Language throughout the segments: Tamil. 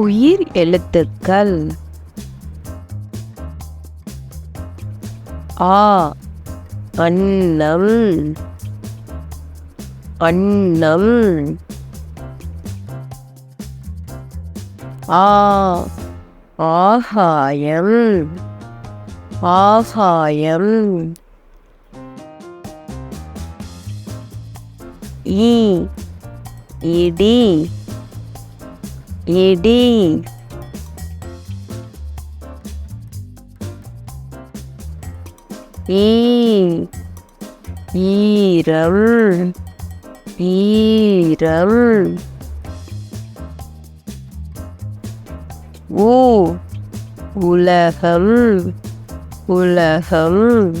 உயிர் எழுத்துக்கள். ஆ அன்னம். அன்னம். ஆ ஆகாயம். ஆகாயம். ஈ இடி. இடி ஈ. ஈரம் ஈரம் ஊ. உலகம் உலகம்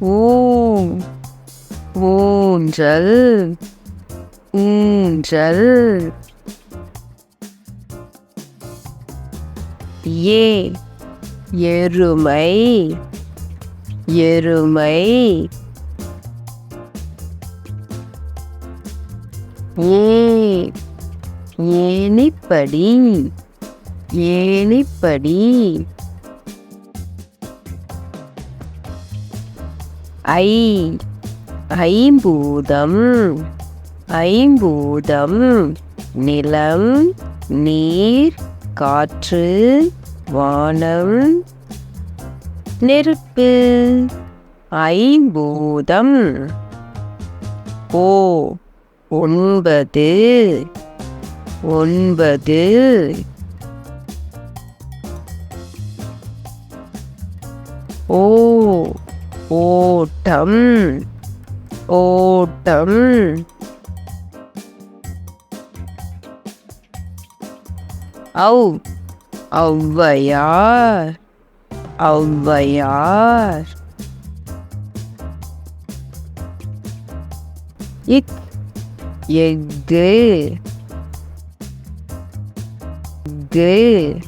ஊ. ஊஞ்சல். ஊஞ்சல். ஏ. எருமை. எருமை. ஏ. ஏனிப்படி ஏனிப்படி ஐ. ஐம்பூதம் ஐம்பூதம் நிலம் நீர் காற்று வானம் நெருப்பு. ஐம்பூதம். ஓ ஒன்பது ஒன்பது. ஓ ஓட்டம். 오더를 아우 아우야 아우야 예 예글 글